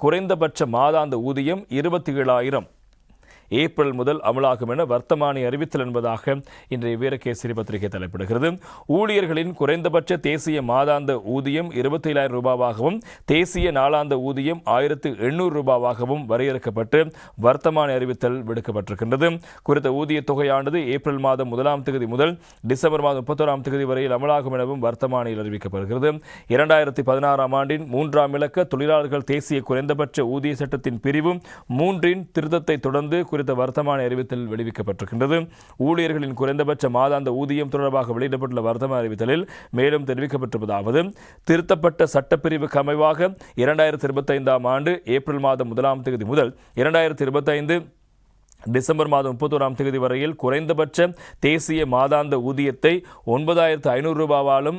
குறைந்தபட்ச மாதாந்த ஊதியம் இருபத்தி ஏழாயிரம். ஏப்ரல் முதல் அமலாகும் என வர்த்தமானி அறிவித்தல் என்பதாக இன்றைய வீரகேசரி பத்திரிகை தலைப்பிடுகிறது. ஊழியர்களின் குறைந்தபட்ச தேசிய மாதாந்த ஊதியம் இருபத்தி ஏழாயிரம் ரூபாவாகவும் தேசிய நாளாந்த ஊதியம் ஆயிரத்து எண்ணூறு ரூபாவாகவும் வரையறுக்கப்பட்டு வர்த்தமானி அறிவித்தல் விடுக்கப்பட்டிருக்கின்றது. குறித்த ஊதிய தொகையானது ஏப்ரல் மாதம் முதலாம் தேதி முதல் டிசம்பர் மாதம் முப்பத்தோராம் தேதி வரையில் அமலாகும் எனவும் வர்த்தமானியில் அறிவிக்கப்படுகிறது. இரண்டாயிரத்தி பதினாறாம் ஆண்டின் மூன்றாம் இலக்க தொழிலாளர்கள் தேசிய குறைந்தபட்ச ஊதிய சட்டத்தின் பிரிவு மூன்றின் திருத்தத்தை தொடர்ந்து குறித்த வர்த்தமான அறிவித்தல் வெளிவிக்கப்பட்டிருக்கின்றது. ஊழியர்களின் குறைந்தபட்ச மாதாந்த ஊதியம் தொடர்பாக வெளியிடப்பட்டுள்ள வர்த்தமான அறிவித்தலில் மேலும் தெரிவிக்கப்பட்டிருப்பதாவது திருத்தப்பட்ட சட்டப்பிரிவுக்கு அமைவாக இரண்டாயிரத்தி இருபத்தைந்தாம் ஆண்டு ஏப்ரல் மாதம் முதலாம் தேதி முதல் இரண்டாயிரத்தி இருபத்தைந்து டிசம்பர் மாதம் முப்பத்தோராம் தேதி வரையில் குறைந்தபட்ச தேசிய மாதாந்த ஊதியத்தை ஒன்பதாயிரத்து ஐநூறு ரூபாவாலும்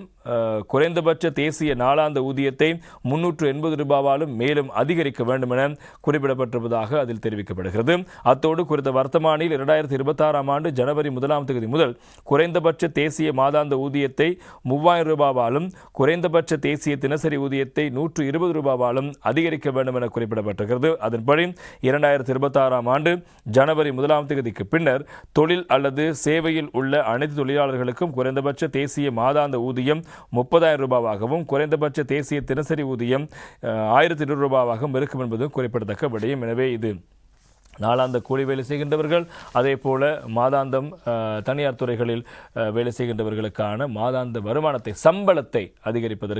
குறைந்தபட்ச தேசிய நாளாந்த ஊதியத்தை முன்னூற்று எண்பது ரூபாவாலும் மேலும் அதிகரிக்க வேண்டும் என குறிப்பிடப்பட்டிருப்பதாக அதில் தெரிவிக்கப்படுகிறது. அத்தோடு குறித்த வர்த்தமானியில் இரண்டாயிரத்தி இருபத்தாறாம் ஆண்டு ஜனவரி முதலாம் தேதி முதல் குறைந்தபட்ச தேசிய மாதாந்த ஊதியத்தை மூவாயிரம் ரூபாவாலும் குறைந்தபட்ச தேசிய தினசரி ஊதியத்தை நூற்று இருபது ரூபாவாலும் அதிகரிக்க வேண்டும் என குறிப்பிடப்பட்டிருக்கிறது. அதன்படி இரண்டாயிரத்தி இருபத்தாறாம் ஆண்டு ஜனவரி முதலாம் தேதிக்கு பின்னர் தொழில் அல்லது சேவையில் உள்ள அனைத்து தொழிலாளர்களுக்கும் குறைந்தபட்ச தேசிய மாதாந்த ஊதியம் முப்பதாயிரம் ரூபாவாகவும் குறைந்தபட்ச தேசிய தினசரி ஊதியம் ஆயிரத்தி இருநூறு ரூபாவாகவும் இருக்கும் என்பதும் குறிப்பிடத்தக்க விடயம். எனவே இது நாளாந்த கூலி வேலை செய்கின்றவர்கள் அதே போல மாதாந்தம் தனியார் துறைகளில் வேலை செய்கின்றவர்களுக்கான மாதாந்த வருமானத்தை சம்பளத்தை அதிகரிப்பதற்கு